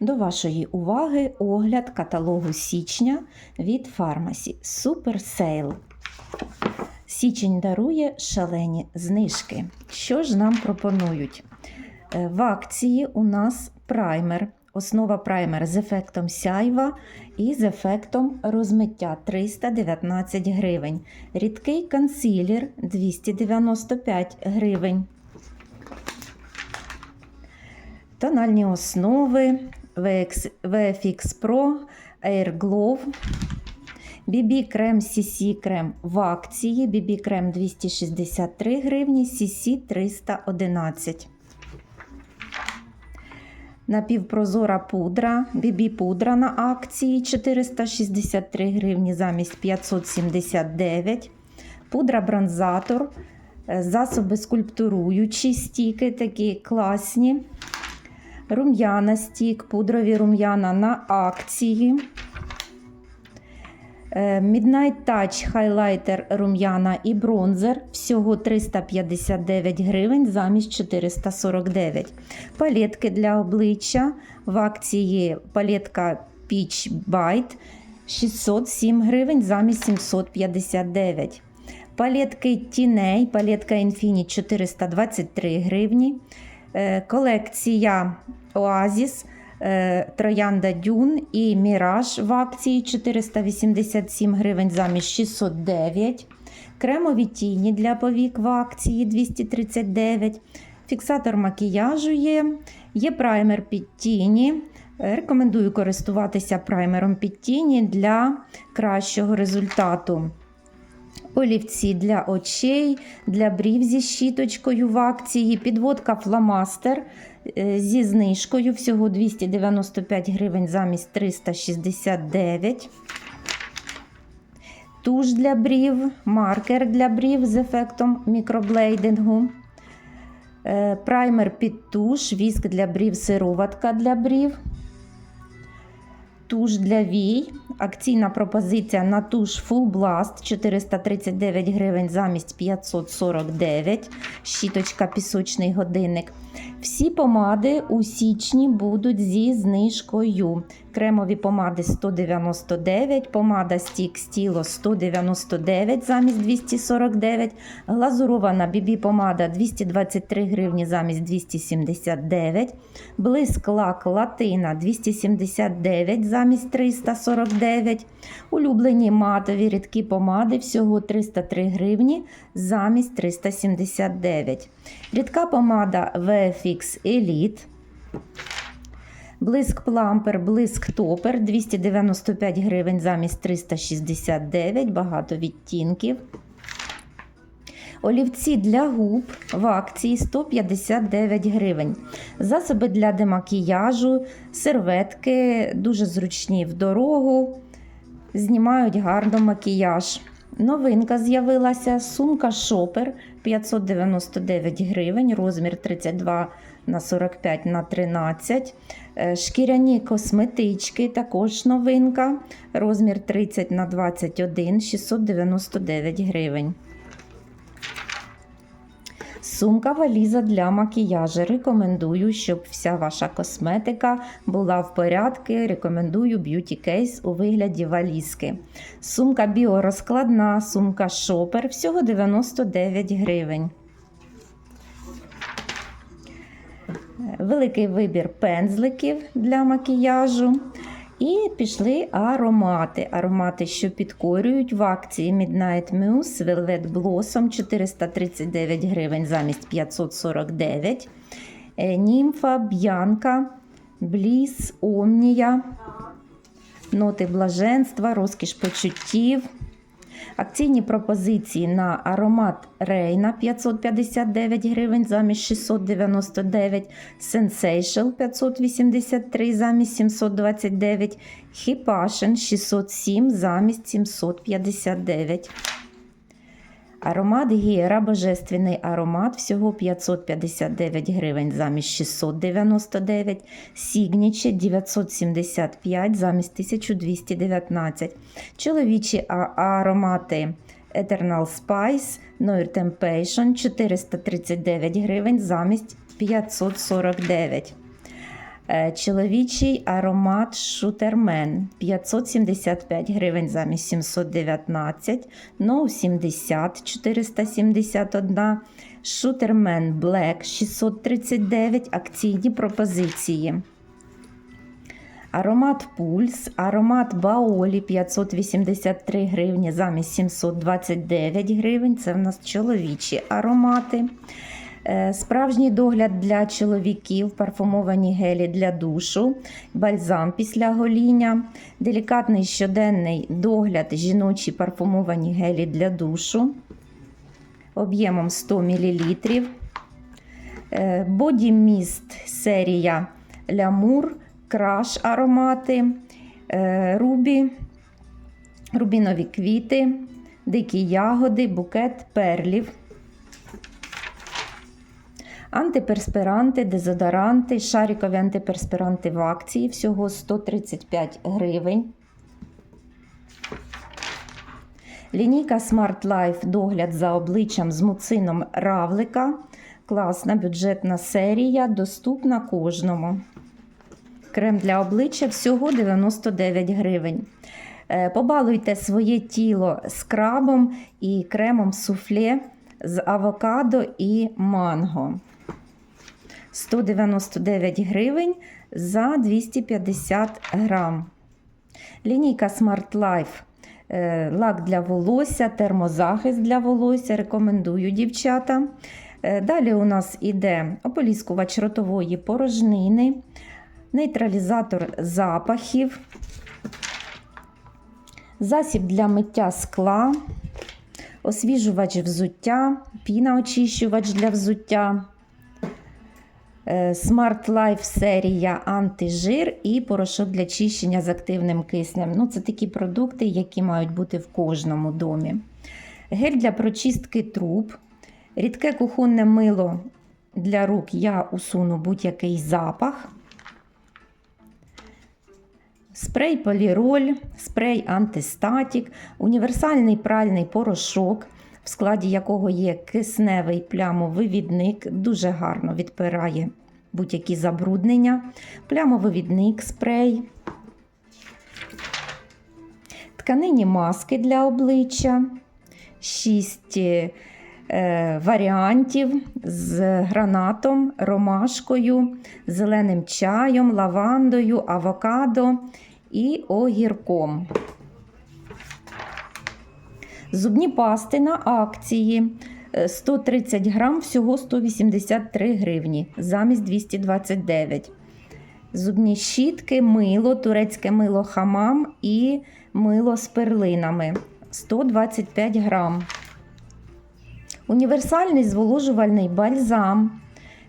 До вашої уваги огляд каталогу січня від Фармасі Sale. Січень дарує шалені знижки. Що ж нам пропонують? Е, В акції у нас праймер. Основа праймер з ефектом сяйва і з ефектом розмиття 319 гривень. Рідкий консилер 295 гривень. Тональні основи VX, VFX Pro, Air Glow, BB крем CC крем в акції, BB крем 263 гривні, CC 311. Напівпрозора пудра, BB пудра на акції 463 гривні замість 579. Пудра бронзатор, е, засоби скульптуруючі стіки, такі класні. Рум'яна стік, пудрові рум'яна на акції. Е, Midnight Touch хайлайтер рум'яна і бронзер всього 359 гривень замість 449. Палетки для обличчя в акції палетка Peach Bite 607 гривень замість 759. Палетки тіней, палетка Infinity 423 гривні. Е, Колекція Oasis, е, Троянда Дюн і Міраж в акції 487 гривень замість 609. Кремові тіні для повік в акції 239. Фіксатор макіяжу є. Є праймер під тіні. Рекомендую користуватися праймером під тіні для кращого результату. Олівці для очей, для брів зі щіточкою в акції, підводка фломастер е, зі знижкою всього 295 гривень замість 369. Туш для брів, маркер для брів з ефектом мікроблейдингу. Е, Праймер під туш, віск для брів, сироватка для брів. Туш для вій. Акційна пропозиція на туш Full Blast 439 гривень замість 549. Щіточка пісочний годинник. Всі помади у січні будуть зі знижкою. Кремові помади 199, помада Stick Stilo 199 замість 249, глазурована BB помада 223 гривні замість 279, блиск лак латина 279 замість 349, улюблені матові рідкі помади всього 303 гривні замість 379. Рідка помада VFX Elite. Блиск плампер, блиск топер 295 гривень замість 369, багато відтінків. Олівці для губ в акції 159 гривень. Засоби для демакіяжу, серветки дуже зручні в дорогу, знімають гарно макіяж. Новинка з'явилася сумка шопер 599 гривень, розмір 32 на 45 на 13. Е, Шкіряні косметички, також новинка, розмір 30 на 21 699 гривень. Сумка валіза для макіяжу. Рекомендую, щоб вся ваша косметика була в порядку. Рекомендую б'юті кейс у вигляді валізки. Сумка біорозкладна, сумка шопер всього 99 гривень. Великий вибір пензликів для макіяжу. І пішли аромати. Аромати, що підкорюють в акції Midnight Mousse Velvet Blossom 439 гривень замість 549. Е, Німфа, Б'янка, Бліс, Омнія, Ноти блаженства, розкіш почуттів. Акційні пропозиції на аромат Рейна 559 гривень замість 699, Sensation 583 замість 729, Хіпашен 607 замість 759. Аромат Гера, божественний аромат, всього 559 гривень замість 699, Сігніче 975 замість 1219. Чоловічі аромати Eternal Spice, Noir Temptation 439 гривень замість 549. Е, Чоловічий аромат Шутермен 575 гривень замість 719, No 70 471, Шутермен Black 639, акційні пропозиції. Аромат Пульс, аромат Баолі 583 гривні замість 729 гривень. Це в нас чоловічі аромати. Е, Справжній догляд для чоловіків, парфумовані гелі для душу, бальзам після гоління, делікатний щоденний догляд, жіночі парфумовані гелі для душу об'ємом 100 мл. Боді Міст серія Лямур, краш аромати, е, рубі, рубінові квіти, дикі ягоди, букет перлів. Антиперспиранти, дезодоранти, шарикові антиперспиранти в акції всього 135 гривень. Лінійка Smart Life догляд за обличчям з муцином равлика. Класна бюджетна серія, доступна кожному. Крем для обличчя всього 99 гривень. Е, Побалуйте своє тіло скрабом і кремом суфле з авокадо і манго. 199 гривень за 250 грам. Лінійка Smart Life. е, Лак для волосся, термозахист для волосся. Рекомендую дівчата. Е, Далі у нас іде ополіскувач ротової порожнини, нейтралізатор запахів, засіб для миття скла, освіжувач взуття, пінаочищувач для взуття. Е, Smart Life серія антижир і порошок для чищення з активним киснем. Ну, це такі продукти, які мають бути в кожному домі. Гель для прочистки труб, рідке кухонне мило для рук я усуну будь-який запах. Спрей поліроль, спрей антистатік, універсальний пральний порошок, в складі якого є кисневий плямовивідник, дуже гарно відпирає будь-які забруднення, плямовивідник, спрей, тканині маски для обличчя, 6 е, варіантів з гранатом, ромашкою, зеленим чаєм, лавандою, авокадо і огірком. Зубні пасти на акції. Е, 130 грам, всього 183 гривні, замість 229. Зубні щітки, мило, турецьке мило хамам і мило з перлинами 125 грам. Універсальний зволожувальний бальзам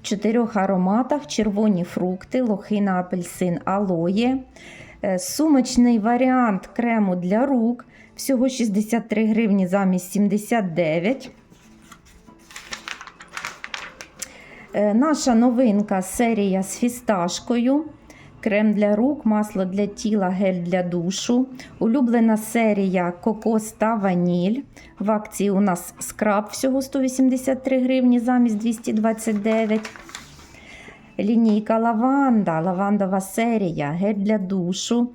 в чотирьох ароматах: червоні фрукти, лохина, апельсин, алоє. Е, Сумочний варіант крему для рук всього 63 гривні замість 79. Наша новинка серія з фісташкою. Крем для рук, масло для тіла, гель для душу. Улюблена серія кокос та ваніль. В акції у нас скраб всього 183 гривні замість 229. Лінійка лаванда, лавандова серія, гель для душу,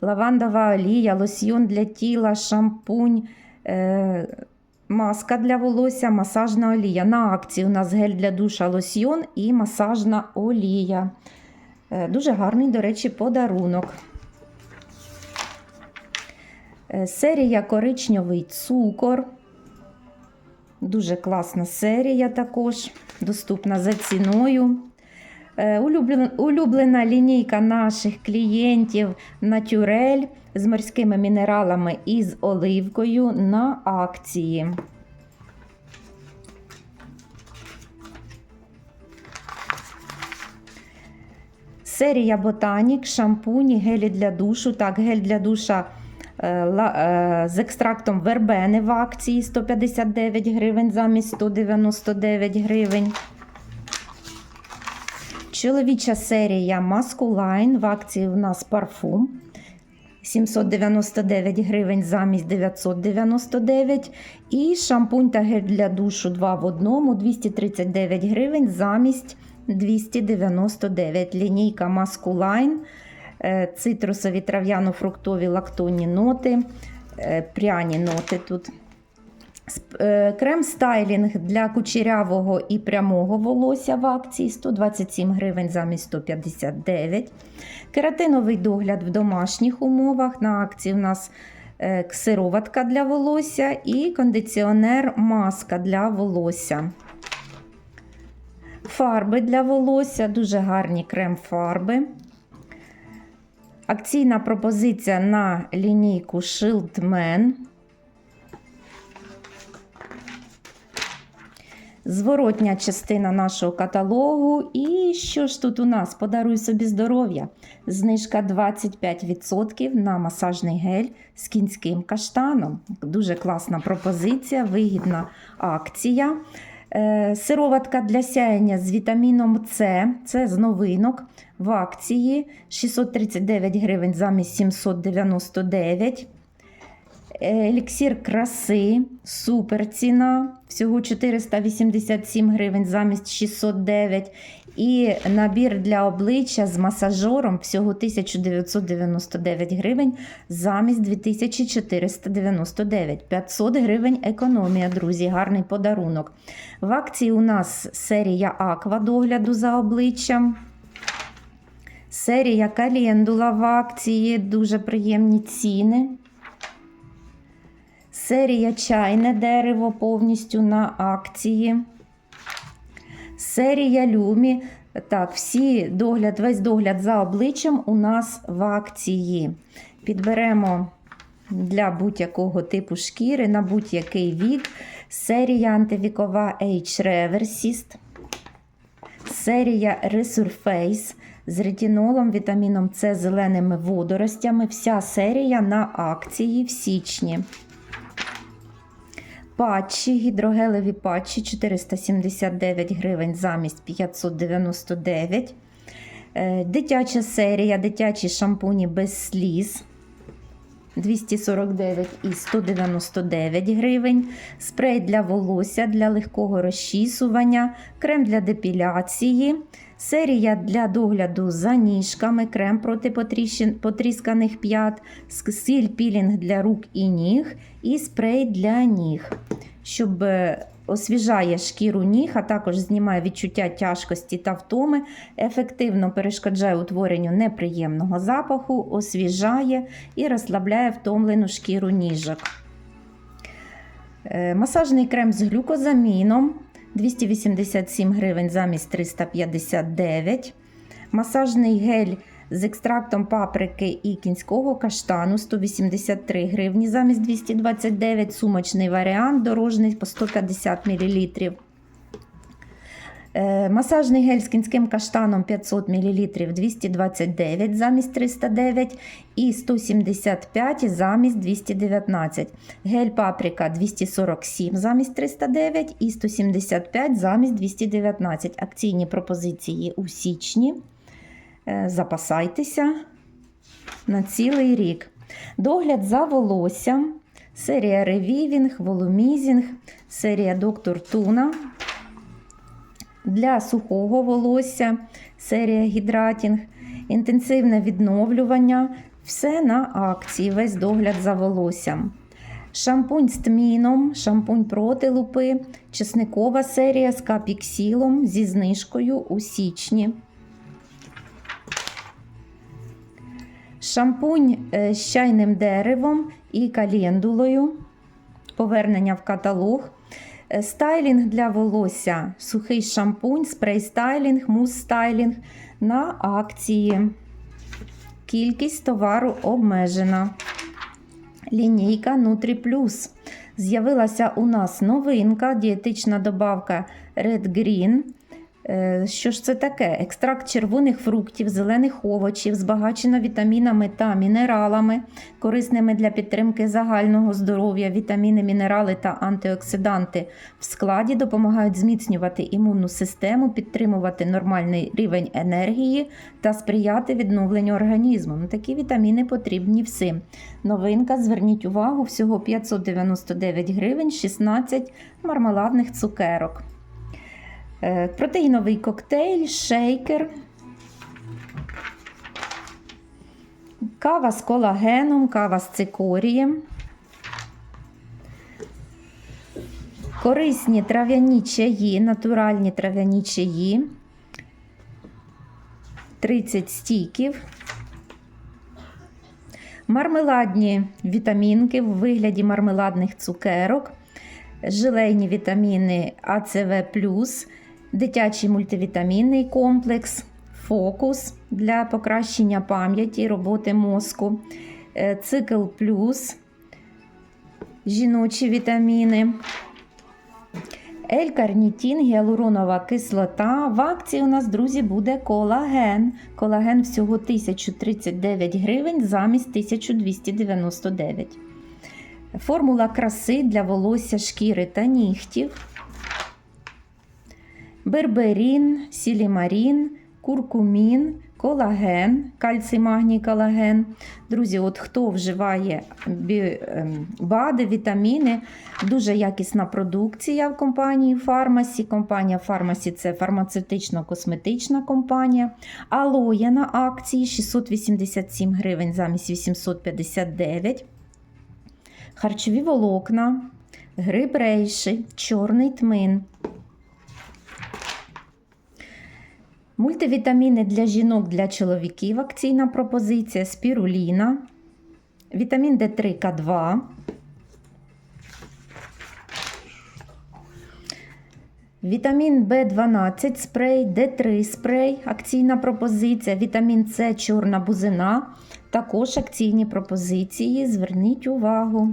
лавандова олія, лосьйон для тіла, шампунь, е, маска для волосся, масажна олія. На акції у нас гель для душа, лосьйон і масажна олія. Е, Дуже гарний, до речі, подарунок. Е, Серія коричневий цукор. Дуже класна серія також, доступна за ціною. Е, улюблен- Улюблена лінійка наших клієнтів Натюрель з морськими мінералами і з оливкою на акції. Серія Ботанік, шампуні, гелі для душу. Так, гель для душа е, е, з екстрактом вербени в акції 159 гривень замість 199 гривень. Чоловіча серія Masculine. В акції у нас парфум. 799 гривень замість 999. І шампунь та гель для душу 2 в одному 239 гривень замість 299. Лінійка Маскулайн, е, цитрусові трав'яно-фруктові лактонні ноти, е, пряні ноти тут. Е, Крем стайлінг для кучерявого і прямого волосся в акції 127 гривень замість 159. Кератиновий догляд в домашніх умовах. На акції у нас е, сироватка для волосся і кондиціонер маска для волосся. Фарби для волосся, дуже гарні крем-фарби. Акційна пропозиція на лінійку Shield Men. Зворотня частина нашого каталогу. І що ж тут у нас? Подаруй собі здоров'я. Знижка 25% на масажний гель з кінським каштаном. Дуже класна пропозиція, вигідна акція. Е, Сироватка для сяєння з вітаміном С. Це з новинок в акції 639 гривень замість 799. Еліксір краси, супер ціна, всього 487 гривень замість 609. І набір для обличчя з масажером всього 1999 гривень замість 2499. 500 гривень економія, друзі, гарний подарунок. В акції у нас серія Аква догляду за обличчям. Серія Календула в акції, дуже приємні ціни. Серія чайне дерево повністю на акції. Серія люмі. Так, всі догляд, весь догляд за обличчям у нас в акції. Підберемо для будь-якого типу шкіри на будь-який вік. Серія антивікова H Reversist. Серія Resurface з ретинолом, вітаміном С, зеленими водоростями. Вся серія на акції в січні. Патчі, гідрогелеві патчі 479 гривень замість 599. Е, Дитяча серія, дитячі шампуні без сліз 249 і 199 гривень. Спрей для волосся для легкого розчісування, крем для депіляції. Серія для догляду за ніжками, крем проти потрісканих п'ят, сіль пілінг для рук і ніг і спрей для ніг, щоб е, освіжає шкіру ніг, а також знімає відчуття тяжкості та втоми, ефективно перешкоджає утворенню неприємного запаху, освіжає і розслабляє втомлену шкіру ніжок. Е, Масажний крем з глюкозаміном 287 гривень замість 359. Масажний гель з екстрактом паприки і кінського каштану 183 гривні замість 229. Сумочний варіант дорожний по 150 мл. Е, Масажний гель з кінським каштаном 500 мл 229 замість 309 і 175 замість 219. Гель паприка 247 замість 309 і 175 замість 219. Акційні пропозиції у січні. Е, Запасайтеся на цілий рік. Догляд за волоссям. Серія ревівінг, волумізінг, серія доктор Туна. Для сухого волосся, серія гідратінг, інтенсивне відновлювання. Все на акції, весь догляд за волоссям. Шампунь з тміном, шампунь проти лупи, чесникова серія з капіксілом зі знижкою у січні. Шампунь е, з чайним деревом і календулою. Повернення в каталог. Е, Стайлінг для волосся, сухий шампунь, спрей стайлінг, мус стайлінг на акції. Кількість товару обмежена. Лінійка Nutri Plus. З'явилася у нас новинка, дієтична добавка Red Green. Е, Що ж це таке? Екстракт червоних фруктів, зелених овочів, збагачено вітамінами та мінералами, корисними для підтримки загального здоров'я, вітаміни, мінерали та антиоксиданти в складі допомагають зміцнювати імунну систему, підтримувати нормальний рівень енергії та сприяти відновленню організму. Ну, Такі вітаміни потрібні всім. Новинка, зверніть увагу, всього 599 гривень, 16 мармеладних цукерок. Е, Протеїновий коктейль, шейкер. Кава з колагеном, кава з цикорієм. Корисні трав'яні чаї, натуральні трав'яні чаї. 30 стіків. Мармеладні вітамінки в вигляді мармеладних цукерок, желейні вітаміни АЦВ, дитячий мультивітамінний комплекс, фокус для покращення пам'яті, роботи мозку, е, цикл плюс, жіночі вітаміни. L-карнітін, гіалуронова кислота. В акції у нас, друзі, буде колаген. Колаген всього 1039 гривень замість 1299. Формула краси для волосся, шкіри та нігтів. Берберін, сілімарін, куркумін, колаген, кальцій, магній, колаген. Друзі, от хто вживає ем, БАДи, вітаміни, дуже якісна продукція в компанії Фармасі. Компанія Фармасі це фармацевтично-косметична компанія. Алоє на акції 687 гривень замість 859. Харчові волокна, гриб рейши, чорний тмин. Мультивітаміни для жінок, для чоловіків. Акційна пропозиція спіруліна, вітамін D3 К2. Вітамін В12 спрей, Д3 спрей, акційна пропозиція, вітамін С чорна бузина. Також акційні пропозиції. Зверніть увагу.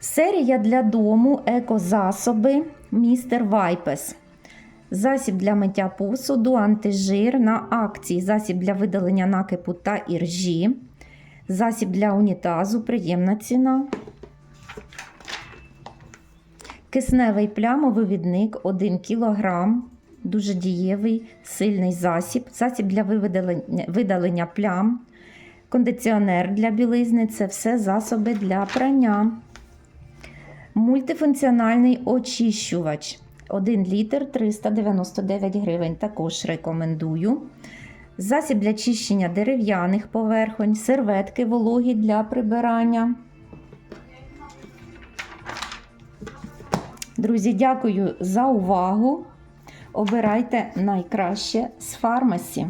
Серія для дому екозасоби Містер Вайпес. Засіб для миття посуду, антижир на акції, засіб для видалення накипу та іржі, засіб для унітазу, приємна ціна. Кисневий плямовивідник 1 кг, дуже дієвий, сильний засіб, засіб для видалення, видалення плям, кондиціонер для білизни це все засоби для прання. Мультифункціональний очищувач 1 літр 399 гривень. Також рекомендую. Засіб для чищення дерев'яних поверхонь, серветки вологі для прибирання. Друзі, дякую за увагу. Обирайте найкраще з фармасі.